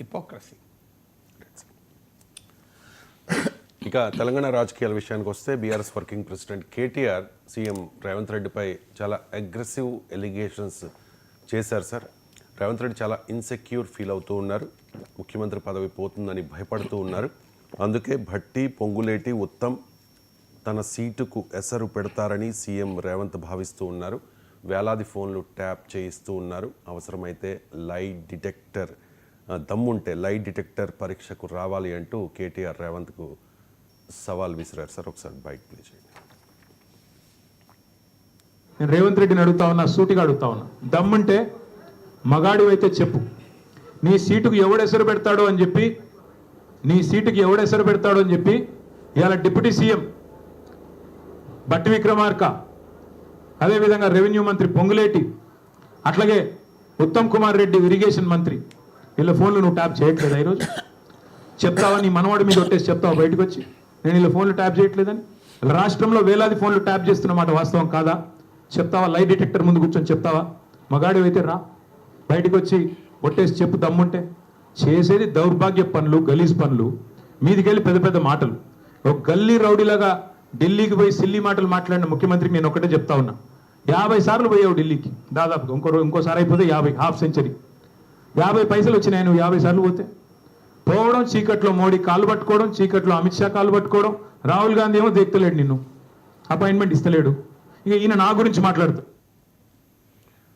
Hypocrisy ఇక తెలంగాణ రాజకీయాల విషయానికి వస్తే BRS working president KTR CM Revanth రెడ్డిపై చాలా అగ్రెసివ్ ఎలిగేషన్స్ చేశారు సార్. రేవంత్ రెడ్డి చాలా ఇన్సెక్యూర్ ఫీల్ అవుతూ ఉన్నారు. ముఖ్యమంత్రి పదవి పోతుందని భయపడుతూ ఉన్నారు. అందుకే భట్టి పొంగులేటి ఉత్తమ్ తన సీటుకు ఎసరు పెడతారని సీఎం రేవంత్ భావిస్తూ ఉన్నారు. వేలాది ఫోన్లు ట్యాప్ చేయిస్తూ ఉన్నారు. అవసరమైతే లై డిటెక్టర్ దమ్ముంటే లై డిటెక్టర్ పరీక్షకు రావాలి అంటూ కేటీఆర్ రేవంత్కు సవాల్ విసిరారు. సార్ ఒకసారి బైక్ ప్లే చేయండి. నేను రేవంత్ రెడ్డిని అడుగుతా ఉన్నా సూటిగా అడుగుతా ఉన్నా. దమ్ముంటే మగాడివైతే చెప్పు. నీ సీటుకు ఎవడెసరు పెడతాడో అని చెప్పి నీ సీటుకి ఎవడెసరు పెడతాడో అని చెప్పి ఇవాళ డిప్యూటీ సీఎం బట్టి విక్రమార్క అదేవిధంగా రెవెన్యూ మంత్రి పొంగులేటి అట్లాగే ఉత్తమ్ కుమార్ రెడ్డి ఇరిగేషన్ మంత్రి. వీళ్ళ ఫోన్లు నువ్వు ట్యాప్ చేయట్లేదా ఈరోజు? చెప్తావా? నీ మనవాడి మీద కొట్టేసి చెప్తావా బయటకు వచ్చి నేను వీళ్ళ ఫోన్లు ట్యాప్ చేయట్లేదని? రాష్ట్రంలో వేలాది ఫోన్లు ట్యాప్ చేస్తున్న మాట వాస్తవం కాదా? చెప్తావా? లై డిటెక్టర్ ముందు కూర్చొని చెప్తావా? మగాడి అయితే రా. బయటకు వచ్చి కొట్టేసి చెప్పు దమ్ముంటే. చేసేది దౌర్భాగ్య పనులు గలీజ్ పనులు. మీదికెళ్ళి పెద్ద పెద్ద మాటలు. ఒక గల్లీ రౌడీలాగా ఢిల్లీకి పోయి సిల్లీ మాటలు మాట్లాడిన ముఖ్యమంత్రికి నేను ఒకటే చెప్తా ఉన్నా. యాభై సార్లు పోయావు ఢిల్లీకి. దాదాపుగా ఇంకో ఇంకోసారి అయిపోతే యాభై హాఫ్ సెంచరీ. యాభై పైసలు వచ్చినాయి నువ్వు యాభై సార్లు పోతే. పోవడం చీకట్లో మోడీ కాలు పట్టుకోవడం చీకట్లో అమిత్ షా కాలు పట్టుకోవడం రాహుల్ గాంధీ ఏమో దేక్తలేడు నిన్ను. అపాయింట్మెంట్ ఇస్తలేడు. ఇక ఈయన నా గురించి మాట్లాడుతూ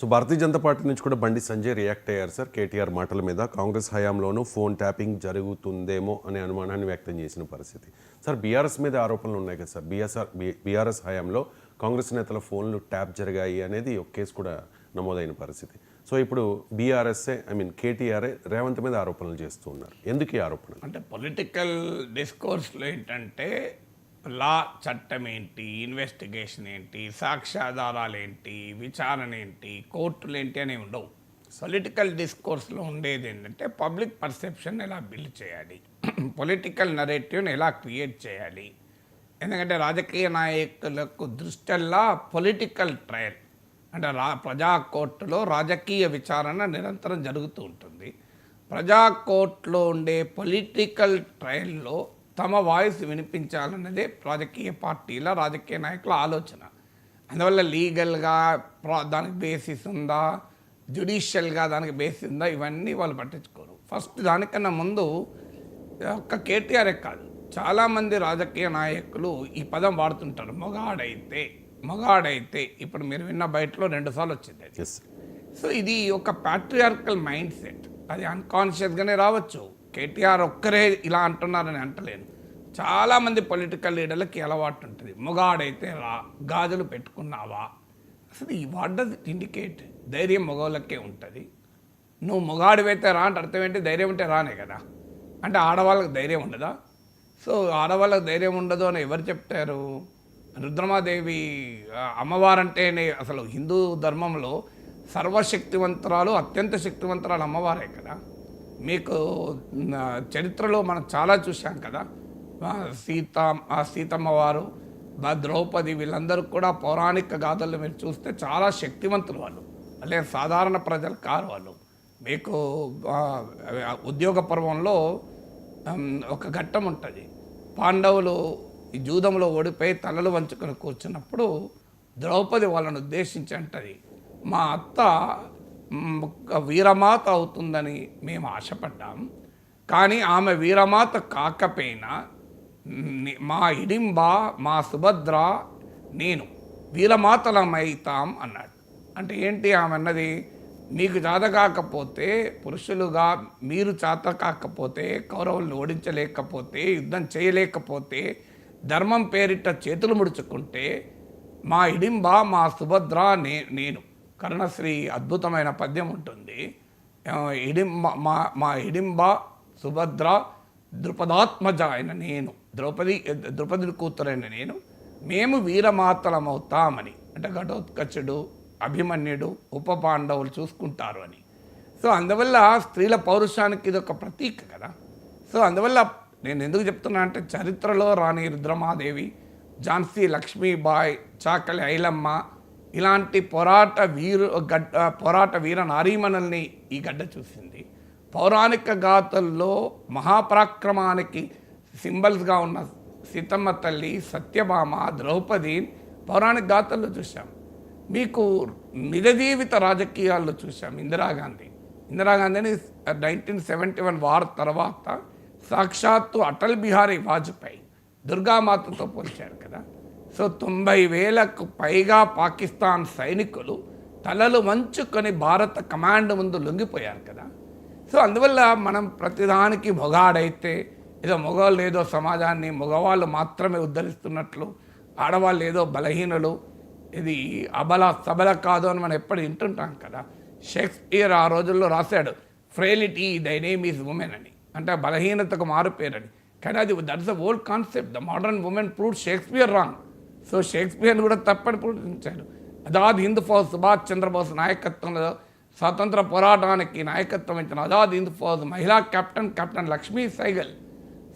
సో భారతీయ జనతా పార్టీ నుంచి కూడా బండి సంజయ్ రియాక్ట్ అయ్యారు సార్ కేటీఆర్ మాటల మీద. కాంగ్రెస్ హయాంలోనూ ఫోన్ ట్యాపింగ్ జరుగుతుందేమో అనే అనుమానాన్ని వ్యక్తం చేసిన పరిస్థితి. సార్ బీఆర్ఎస్ మీద ఆరోపణలు ఉన్నాయి కదా సార్. బీఎస్ఆర్ బీఆర్ఎస్ హయాంలో కాంగ్రెస్ నేతల ఫోన్లు ట్యాప్ జరిగాయి అనేది ఒక కేసు కూడా నమోదైన పరిస్థితి. సో ఇప్పుడు బీఆర్ఎస్ఏ ఐ మీన్ కేటీఆర్ఏ రేవంత్ మీద ఆరోపణలు చేస్తూ ఉన్నారు. ఎందుకు ఈ ఆరోపణలు? అంటే పొలిటికల్ డిస్కోర్స్లో ఏంటంటే లా చట్టం ఏంటి ఇన్వెస్టిగేషన్ ఏంటి సాక్ష్యాధారాలు ఏంటి విచారణ ఏంటి కోర్టులు ఏంటి అనేవి ఉండవు. పొలిటికల్ డిస్కోర్స్లో ఉండేది ఏంటంటే పబ్లిక్ పర్సెప్షన్ ఎలా బిల్డ్ చేయాలి పొలిటికల్ నరేటివ్ని ఎలా క్రియేట్ చేయాలి. ఎందుకంటే రాజకీయ నాయకులకు దృష్టల్లా పొలిటికల్ ట్రయల్ అంటే రా ప్రజా కోర్టులో రాజకీయ విచారణ నిరంతరం జరుగుతూ ఉంటుంది. ప్రజాకోర్టులో ఉండే పొలిటికల్ ట్రయల్లో తమ వాయిస్ వినిపించాలన్నదే రాజకీయ పార్టీల రాజకీయ నాయకుల ఆలోచన. అందువల్ల లీగల్గా ప్రా దానికి బేసిస్ ఉందా? జ్యుడిషియల్గా దానికి బేసిస్ ఉందా? ఇవన్నీ వాళ్ళు పట్టించుకోరు. ఫస్ట్ దానికన్నా ముందు ఒక్క కేటీఆర్ కాదు. చాలామంది రాజకీయ నాయకులు ఈ పదం వాడుతుంటారు. మొగాడైతే. మొగాడైతే ఇప్పుడు మీరు విన్న బయటలో రెండుసార్లు వచ్చింది అది. సో ఇది ఒక ప్యాట్రియార్కల్ మైండ్ సెట్ అది అన్కాన్షియస్గానే రావచ్చు. కేటీఆర్ ఒక్కరే ఇలా అంటున్నారని అంటలేను. చాలామంది పొలిటికల్ లీడర్లకి అలవాటు ఉంటుంది. మొగాడైతే రా గాజులు పెట్టుకున్నావా? అసలు ఈ వాట్ డస్ ఇట్ ఇండికేట్ ధైర్యం మగవాళ్ళకే ఉంటుంది. నువ్వు మొగాడివైతే రా అంటే అర్థం ఏంటి? ధైర్యం ఉంటే రానే కదా. అంటే ఆడవాళ్ళకి ధైర్యం ఉండదా? సో ఆడవాళ్ళకి ధైర్యం ఉండదు అని ఎవరు చెప్తారు? రుద్రమాదేవి అమ్మవారంటే అమ్మవారంటేనే అసలు హిందూ ధర్మంలో సర్వశక్తివంతరాలు అత్యంత శక్తివంతురాలు అమ్మవారే కదా. మీకు చరిత్రలో మనం చాలా చూసాం కదా. సీత ఆ ద్రౌపది వీళ్ళందరూ కూడా పౌరాణిక గాథల్లో మీరు చూస్తే చాలా శక్తివంతులు వాళ్ళు. అలే సాధారణ ప్రజలు కారు వాళ్ళు. మీకు ఉద్యోగ పర్వంలో ఒక ఘట్టం ఉంటుంది. పాండవులు ఈ జూదంలో ఓడిపోయి తలలు వంచుకొని కూర్చున్నప్పుడు ద్రౌపది వాళ్ళను ఉద్దేశించి అంటది మా అత్త వీరమాత అవుతుందని మేము ఆశపడ్డాం. కానీ ఆమె వీరమాత కాకపోయినా మా ఇడింబ మా సుభద్ర నేను వీరమాతలమైతాం అన్నాడు. అంటే ఏంటి ఆమె అన్నది మీకు చేత కాకపోతే పురుషులుగా మీరు చేత కాకపోతే కౌరవుల్ని ఓడించలేకపోతే యుద్ధం చేయలేకపోతే ధర్మం పేరిట చేతులు ముడుచుకుంటే మా ఇడింబ మా సుభద్ర నే నేను. కర్ణశ్రీ అద్భుతమైన పద్యం ఉంటుంది. ఇడింబ మా మా ఇడింబ సుభద్ర ద్రుపదాత్మజ అయిన నేను. ద్రౌపది ద్రౌపది కూతురైన నేను. మేము వీరమాతలమవుతామని. అంటే ఘటోత్కచుడు అభిమన్యుడు ఉప పాండవులు చూసుకుంటారు అని. సో అందువల్ల స్త్రీల పౌరుషానికి ఇది ఒక ప్రతీక కదా. సో అందువల్ల నేను ఎందుకు చెప్తున్నా అంటే చరిత్రలో రాణి రుద్రమాదేవి ఝాన్సీ లక్ష్మీబాయ్ చాకలి ఐలమ్మ ఇలాంటి పోరాట వీరు గడ్డ పోరాట వీర నారీమణుల్ని ఈ గడ్డ చూసింది. పౌరాణిక గాథల్లో మహాపరాక్రమానికి సింబల్స్గా ఉన్న సీతమ్మ తల్లి సత్యభామ ద్రౌపది పౌరాణిక గాథల్లో చూసాం మీకు నిజ జీవిత రాజకీయాల్లో చూసాం Indira Gandhi. ఇందిరాగాంధీని nineteen seventy one war తర్వాత సాక్షాత్తు అటల్ బిహారీ వాజ్పేయి దుర్గామాతతో పోల్చారు కదా. సో తొంభై వేలకు పైగా పాకిస్తాన్ సైనికులు తలలు వంచుకొని భారత కమాండ్ ముందు లొంగిపోయారు కదా. సో అందువల్ల మనం ప్రతిదానికి మొగాడైతే ఏదో మగవాళ్ళు ఏదో సమాజాన్ని మగవాళ్ళు మాత్రమే ఉద్ధరిస్తున్నట్లు ఆడవాళ్ళు ఏదో బలహీనులు ఇది అబల సబల కాదు అని మనం ఎప్పుడు వింటుంటాం కదా. షేక్స్పియర్ ఆ రోజుల్లో రాశాడు ఫ్రేలిటీ దైనేమ్ ఈజ్ ఉమెన్ అని. అంటే బలహీనతకు బలహీనతకు మారుపేరని. కానీ అది that's the old concept the modern women prove Shakespeare wrong so షేక్స్పియర్ని కూడా తప్పని పూజించాడు అజాద్ హింద్ ఫౌజ్ సుభాష్ చంద్రబోస్ నాయకత్వంలో స్వాతంత్ర పోరాటానికి నాయకత్వం ఇచ్చిన అజాద్ హింద్ ఫౌజ్ మహిళా captain captain Lakshmi Sahgal.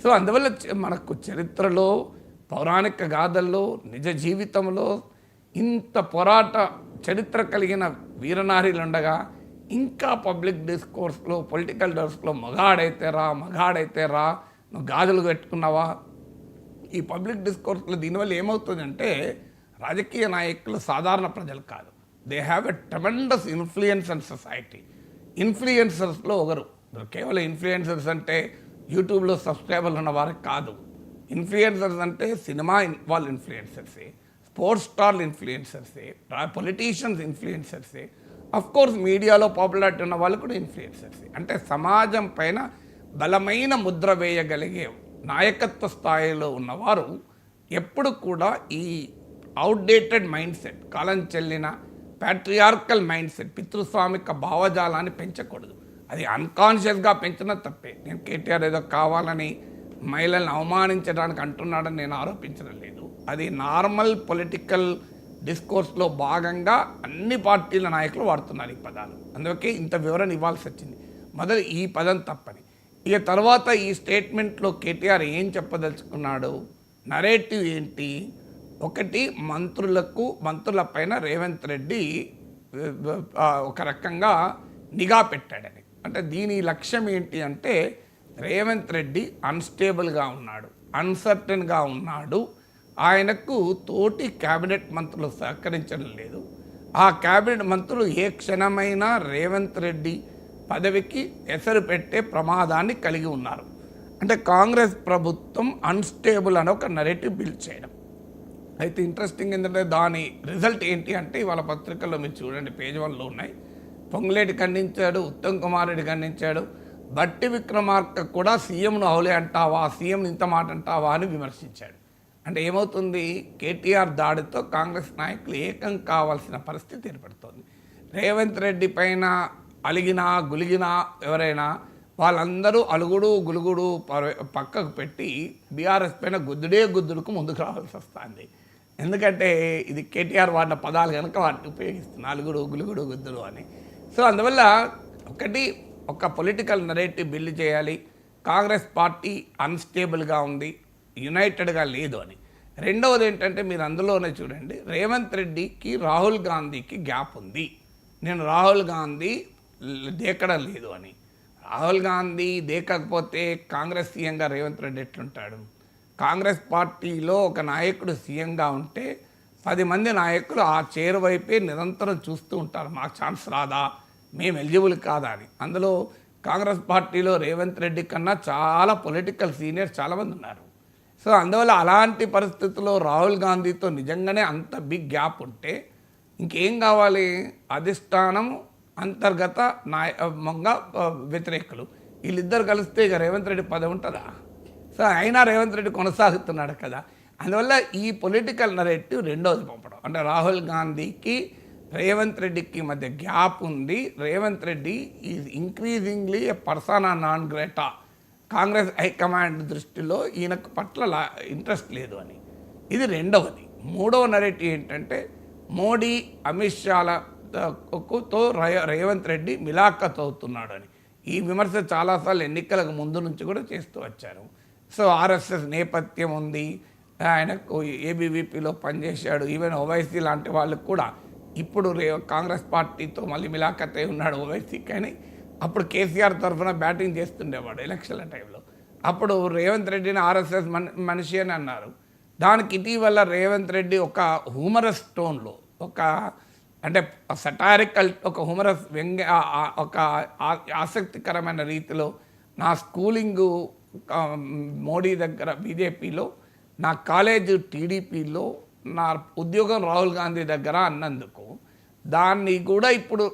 So అందువల్ల మనకు చరిత్రలో పౌరాణిక గాథల్లో నిజ జీవితంలో ఇంత పోరాట చరిత్ర కలిగిన వీరనారీలు ఉండగా ఇంకా పబ్లిక్ డిస్కోర్స్లో పొలిటికల్ డోర్స్లో మగాడైతే రా మగాడైతే రా నువ్వు గాజులు కట్టుకున్నావా? ఈ పబ్లిక్ డిస్కోర్స్లో దీనివల్ల ఏమవుతుందంటే రాజకీయ నాయకులు సాధారణ ప్రజలు కాదు. They have a tremendous influence and society ఇన్ఫ్లుయెన్సర్స్లో ఒకరు. కేవలం ఇన్ఫ్లుయెన్సర్స్ అంటే యూట్యూబ్లో సబ్స్క్రైబర్లు ఉన్న వారికి కాదు. ఇన్ఫ్లుయెన్సర్స్ అంటే సినిమా ఇన్- వాళ్ళు ఇన్ఫ్లుయెన్సర్సే స్పోర్ట్స్ స్టార్లు ఇన్ఫ్లుయెన్సర్సే పొలిటీషియన్స్ ఇన్ఫ్లుయెన్సర్సే కోర్స్ మీడియాలో పాపులారిటీ ఉన్న వాళ్ళు కూడా ఇన్ఫ్లుయెన్సర్స్ అంటే సమాజం పైన బలమైన ముద్ర వేయగలిగే నాయకత్వ స్థాయిలో ఉన్నవారు ఎప్పుడు కూడా ఈ అవుట్డేటెడ్ మైండ్ సెట్ కాలం చెల్లిన ప్యాట్రియార్కల్ మైండ్ సెట్ పితృస్వామిక భావజాలాన్ని పెంచకూడదు. అది అన్కాన్షియస్గా పెంచిన తప్పే. నేను కేటీఆర్ ఏదో కావాలని మహిళల్ని అవమానించడానికి అంటున్నాడని నేను ఆరోపించడం లేదు. అది నార్మల్ పొలిటికల్ డిస్కోర్స్లో భాగంగా అన్ని పార్టీల నాయకులు వాడుతున్నారు ఈ పదాలు. అందుకే ఇంత వివరణ ఇవ్వాల్సి వచ్చింది. మొదలు ఈ పదం తప్పని. ఇక తర్వాత ఈ స్టేట్మెంట్లో కేటీఆర్ ఏం చెప్పదలుచుకున్నాడు? నరేటివ్ ఏంటి? ఒకటి మంత్రులకు మంత్రులపైన రేవంత్ రెడ్డి ఒక రకంగా నిఘా పెట్టాడని. అంటే దీని లక్ష్యం ఏంటి అంటే రేవంత్ రెడ్డి అన్స్టేబుల్గా ఉన్నాడు అన్సర్టన్గా ఉన్నాడు ఆయనకు తోటి క్యాబినెట్ మంత్రులు సహకరించడం లేదు. ఆ క్యాబినెట్ మంత్రులు ఏ క్షణమైనా రేవంత్ రెడ్డి పదవికి ఎసరు పెట్టే ప్రమాదాన్ని కలిగి ఉన్నారు. అంటే కాంగ్రెస్ ప్రభుత్వం అన్స్టేబుల్ అని ఒక నరేటివ్ బిల్డ్ చేయడం. అయితే ఇంట్రెస్టింగ్ ఏంటంటే దాని రిజల్ట్ ఏంటి అంటే ఇవాళ పత్రికల్లో మీరు చూడండి పేజ్ వన్లో ఉన్నాయి. పొంగులేటి ఖండించాడు ఉత్తమ్ కుమార్ రెడ్డి ఖండించాడు బట్టి విక్రమార్క కూడా సీఎంను అవులే అంటావా సీఎం ఇంత మాట అంటావా అని విమర్శించాడు. అంటే ఏమవుతుంది? కేటీఆర్ దాడితో కాంగ్రెస్ నాయకులు ఏకం కావాల్సిన పరిస్థితి ఏర్పడుతోంది. రేవంత్ రెడ్డి పైన అలిగినా గులిగినా ఎవరైనా వాళ్ళందరూ అలుగుడు గులుగుడు పక్కకు పెట్టి బీఆర్ఎస్ పైన గుద్దుడే గుద్దుడుకు ముందుకు రావాల్సి వస్తుంది. ఎందుకంటే ఇది కేటీఆర్ వాడిన పదాలు కనుక వాటిని ఉపయోగిస్తుంది అలుగుడు గులుగుడు గుద్దుడు అని. సో అందువల్ల ఒకటి ఒక పొలిటికల్ నరేటివ్ బిల్డ్ చేయాలి. కాంగ్రెస్ పార్టీ అన్స్టేబుల్గా ఉంది. యునైటెడ్గా లేదు అని. రెండవది ఏంటంటే మీరు అందులోనే చూడండి రేవంత్ రెడ్డికి రాహుల్ గాంధీకి గ్యాప్ ఉంది. నేను రాహుల్ గాంధీ ల- దేకడం లేదు అని. రాహుల్ గాంధీ దేకకపోతే కాంగ్రెస్ సీఎంగా రేవంత్ రెడ్డి ఎట్లుంటాడు? కాంగ్రెస్ పార్టీలో ఒక నాయకుడు సీఎంగా ఉంటే పది మంది నాయకులు ఆ చేరు వైపే నిరంతరం చూస్తూ ఉంటారు. మాకు ఛాన్స్ రాదా? మేము ఎలిజిబుల్ కాదా అని. అందులో కాంగ్రెస్ పార్టీలో రేవంత్ రెడ్డి కన్నా చాలా పొలిటికల్ సీనియర్స్ చాలామంది ఉన్నారు. సో అందువల్ల అలాంటి పరిస్థితుల్లో రాహుల్ గాంధీతో నిజంగానే అంత బిగ్ గ్యాప్ ఉంటే ఇంకేం కావాలి? అధిష్టానం అంతర్గత నాయకంగా వ్యతిరేకులు. వీళ్ళిద్దరు కలిస్తే ఇక రేవంత్ రెడ్డి పదవి ఉంటుందా? సో అయినా రేవంత్ రెడ్డి కొనసాగుతున్నాడు కదా. అందువల్ల ఈ పొలిటికల్ నరేటివ్ రెండోది పంపడం. అంటే రాహుల్ గాంధీకి రేవంత్ రెడ్డికి మధ్య గ్యాప్ ఉంది. Revanth Reddy is increasingly a persona non grata Congress high command దృష్టిలో ఈయనకు పట్ల లా- ఇంట్రెస్ట్ లేదు అని. ఇది రెండవది. మూడవ నరేటివ్ ఏంటంటే మోడీ అమిత్ షాలతో రేవంత్ రెడ్డి మిలాఖత్ అవుతున్నాడు అని ఈ విమర్శ చాలాసార్లు ఎన్నికలకు ముందు నుంచి కూడా చేస్తూ వచ్చారు. సో ఆర్ఎస్ఎస్ నేపథ్యం ఉంది. ఆయనకు ఏబీవీపీలో పనిచేశాడు. ఈవెన్ ఓవైసీ లాంటి వాళ్ళకు కూడా ఇప్పుడు రే కాంగ్రెస్ పార్టీతో మళ్ళీ మిలాఖత్ అయి ఉన్నాడు ఓవైసీ కానీ అప్పుడు కేసీఆర్ తరఫున బ్యాటింగ్ చేస్తుండేవాడు ఎలక్షన్ల టైంలో. అప్పుడు రేవంత్ రెడ్డిని ఆర్ఎస్ఎస్ మన మనిషి అని అన్నారు. దానికి ఇటీవల రేవంత్ రెడ్డి ఒక హ్యూమరస్ టోన్లో ఒక అంటే సటారికల్ ఒక హ్యూమరస్ వ్యంగ్య ఒక ఆ- ఆసక్తికరమైన రీతిలో నా స్కూలింగు మోడీ దగ్గర బీజేపీలో నా కాలేజ్ టీడీపీలో నా ఉద్యోగం రాహుల్ గాంధీ దగ్గర అన్నందుకు. దాన్ని కూడా ఇప్పుడు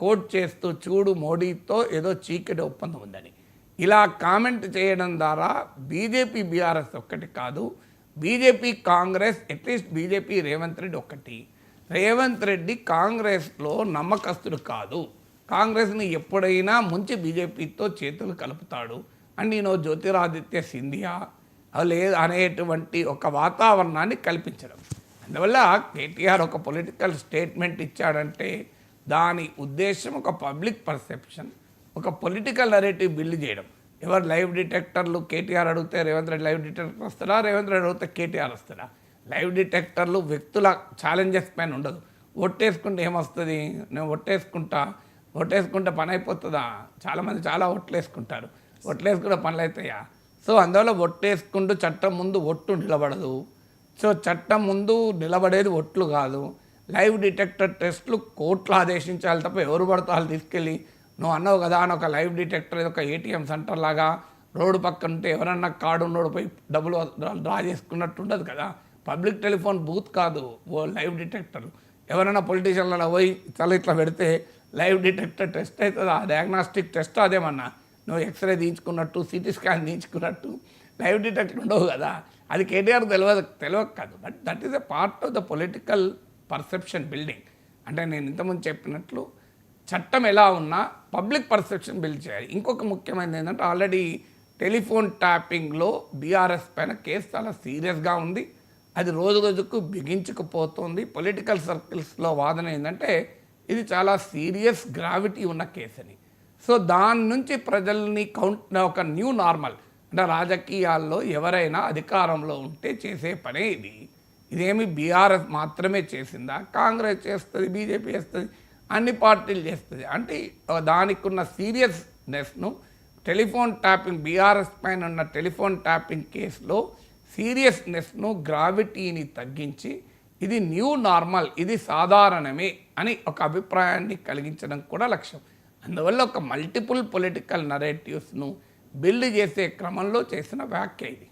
కోట్ చేస్తూ చూడు మోడీతో ఏదో చీకటి ఒప్పందం ఉందని. ఇలా కామెంట్ చేయడం ద్వారా బీజేపీ బీఆర్ఎస్ ఒక్కటి కాదు BJP Congress at least BJP Revanth Reddy ఒక్కటి. రేవంత్ రెడ్డి కాంగ్రెస్లో నమ్మకస్తుడు కాదు. కాంగ్రెస్ని ఎప్పుడైనా ముంచి బీజేపీతో చేతులు కలుపుతాడు. అండ్ నేను జ్యోతిరాదిత్య సింధియా లేదు అనేటువంటి ఒక వాతావరణాన్ని కల్పించడం. అందువల్ల కేటీఆర్ ఒక పొలిటికల్ స్టేట్మెంట్ ఇచ్చాడంటే దాని ఉద్దేశం ఒక పబ్లిక్ పర్సెప్షన్ ఒక పొలిటికల్ నరేటివ్ బిల్డ్ చేయడం. ఎవరు లైవ్ డిటెక్టర్లు కేటీఆర్ అడిగితే రేవంత్ రెడ్డి లైవ్ డిటెక్టర్ వస్తారా రేవంత్ రెడ్డి అడిగితే కేటీఆర్ వస్తారా లైవ్ డిటెక్టర్లు వ్యక్తుల ఛాలెంజెస్ పైన ఉండదు. ఒట్టేసుకుంటే ఏమొస్తుంది? నేను ఒట్టేసుకుంటా ఒట్టేసుకుంటే పని అయిపోతుందా? చాలామంది చాలా ఒట్లు వేసుకుంటారు వేసుకుంటే పనులు అవుతాయా సో అందువల్ల ఒట్టేసుకుంటూ చట్టం ముందు ఒట్టు నిలబడదు. సో చట్టం ముందు నిలబడేది ఒట్లు కాదు. లైవ్ డిటెక్టర్ టెస్ట్లు కోట్లు ఆదేశించాలి తప్ప ఎవరు పడతాలు వాళ్ళు తీసుకెళ్ళి నువ్వు అన్నావు కదా అని ఒక లైవ్ డిటెక్టర్ ఇది ఒక ఏటీఎం సెంటర్ లాగా రోడ్డు పక్కన ఉంటే ఎవరన్నా కార్డు ఉన్నోడు పోయి డబ్బులు డ్రా చేసుకున్నట్టు ఉండదు కదా. పబ్లిక్ టెలిఫోన్ బూత్ కాదు ఓ లైవ్ డిటెక్టర్. ఎవరైనా పొలిటీషియన్లలో పోయి చాలా ఇట్లా పెడితే లైవ్ డిటెక్టర్ టెస్ట్ అవుతుంది ఆ డయాగ్నాస్టిక్ టెస్ట్ అదేమన్నా? నువ్వు ఎక్స్రే తీయించుకున్నట్టు సిటీ స్కాన్ తీయించుకున్నట్టు లైవ్ డిటెక్టర్ ఉండవు కదా. అది కేటీఆర్ తెలియదు తెలియదు కాదు. But that is a part of the political perception building. అంటే నేను ఇంతకుముందు చెప్పినట్లు చట్టం ఎలా ఉన్నా పబ్లిక్ పర్సెప్షన్ బిల్డ్ చేయాలి. ఇంకొక ముఖ్యమైనది ఏంటంటే ఆల్రెడీ టెలిఫోన్ ట్యాపింగ్లో బీఆర్ఎస్ పైన కేసు చాలా సీరియస్గా ఉంది. అది రోజు రోజుకు బిగించుకుపోతుంది. పొలిటికల్ సర్కిల్స్లో వాదన ఏంటంటే ఇది చాలా సీరియస్ గ్రావిటీ ఉన్న కేసు అని సో దాని నుంచి ప్రజల్ని కౌంట్ ఒక న్యూ నార్మల్. అంటే రాజకీయాల్లో ఎవరైనా అధికారంలో ఉంటే చేసే పనే ఇది. ఇదేమి బీఆర్ఎస్ మాత్రమే చేసిందా? కాంగ్రెస్ చేస్తుంది బీజేపీ చేస్తుంది అన్ని పార్టీలు చేస్తుంది. అంటే దానికి ఉన్న సీరియస్నెస్ను టెలిఫోన్ ట్యాపింగ్ బీఆర్ఎస్ పైన ఉన్న టెలిఫోన్ ట్యాపింగ్ కేసులో సీరియస్నెస్ను గ్రావిటీని తగ్గించి ఇది న్యూ నార్మల్ ఇది సాధారణమే అని ఒక అభిప్రాయాన్ని కలిగించడం కూడా లక్ష్యం. అందువల్ల ఒక మల్టిపుల్ పొలిటికల్ నరేటివ్స్ను బిల్డ్ చేసే క్రమంలో చేసిన వ్యాఖ్య ఇది.